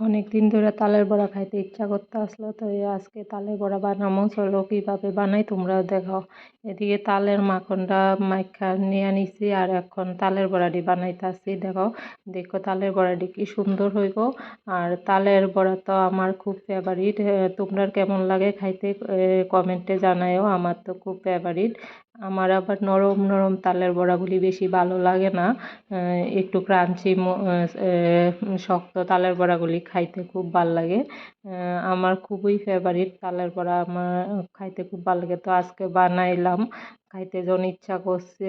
অনেক দিন ধরে তালের বড়া খাইতে ইচ্ছা করতে আসলো, তো আজকে তালের বড়া বানামো। চলো কীভাবে বানাই তোমরাও দেখাও। এদিকে তালের মাখনটা মাইখা নিয়ে নিছি আর এখন তালের বড়াটি বানাইতেছি, দেখো। দেখো তালের বড়াটি কি সুন্দর হইব। আর তালের বড়া তো আমার খুব ফেভারিট তোমরা কেমন লাগে খাইতে কমেন্টে জানায়ও। আমার তো খুব ফেভারিট আমার আবার নরম নরম তালের বড়াগুলি বেশি ভালো লাগে না। একটু ক্রাঞ্চি শক্ত তালের বড়াগুলি খাইতে খুব ভালো লাগে। আমার খুবই ফেভারিট তালের বড়া, আমার খাইতে খুব ভালো লাগে। তো আজকে বানাইলাম, খাইতে যখন ইচ্ছা করছে।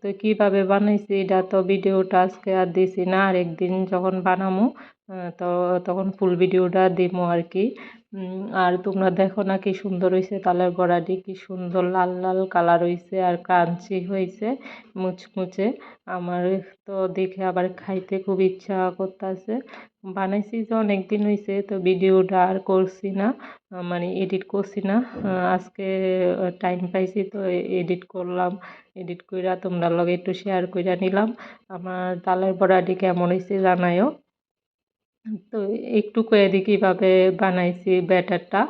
তো কীভাবে বানাইছি এটা তো ভিডিওটা আজকে আর দিছি না আর একদিন যখন বানামো তো তখন ফুল ভিডিওটা দিব আর কি। আর তোমরা দেখো না কি সুন্দর হয়েছে তালের বড়াটি কি সুন্দর, লাল লাল কালার হয়েছে আর ক্রাঞ্চি হয়েছে মুচমুচে। আমার তো দেখে আবার খাইতে খুব ইচ্ছা করতেছে। বানাইছি যে অনেক দিন হয়েছে তো ভিডিওটা আর করছি না মানে এডিট করছি না। আজকে টাইম পাইছি তো এডিট করলাম। এডিট কইরা তোমরা লগে একটু শেয়ার কইরা নিলাম। আমার তালের বড়াটি কেমন হয়েছে জানাইও। তো একটু কয়ে দিই কীভাবে বানাইছি ব্যাটারটা।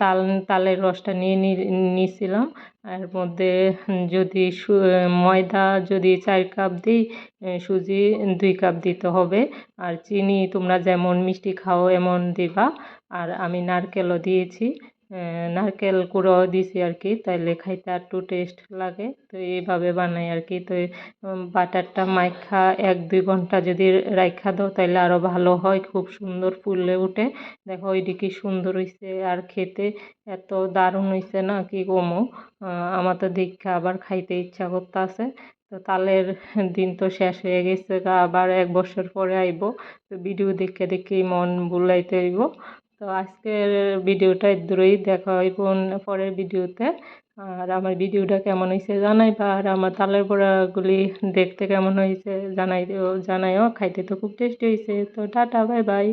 তাল, তালের রসটা নিয়ে নিয়েছিলাম এর মধ্যে যদি ময়দা যদি চার কাপ দিই সুজি দুই কাপ দিতে হবে। আর চিনি তোমরা যেমন মিষ্টি খাও এমন দিবা। আর আমি নারকেলও দিয়েছি। নারকেল কুড়োও দিয়েছি আর কি তাইলে খাইতে একটু টেস্ট লাগে। তো এইভাবে বানাই আর কি তো বাটারটা মাইখা এক, দুই ঘণ্টা যদি রাইখা দাও তাহলে আরও ভালো হয়, খুব সুন্দর ফুলে উঠে। দেখো ওইটি কি সুন্দর হয়েছে আর খেতে এত দারুণ হয়েছে না, কি কমো? আমার তো দীক্ষা আবার খাইতে ইচ্ছা করতেছে। তো তালের দিন তো শেষ হয়ে গেছে আবার এক বছর পরে আইব। তো ভিডিও দেখে দেখে মন বুলাইতে হইব। তো আজকের ভিডিওটা দূরেই। দেখা হয় কোন পরের ভিডিওতে। আর আমার ভিডিওটা কেমন হয়েছে জানাই বা আর আমার তালের বড়াগুলি দেখতে কেমন হয়েছে জানাই জানাইও। খাইতে তো খুব টেস্টি হয়েছে। তো টাটা, বাই বাই।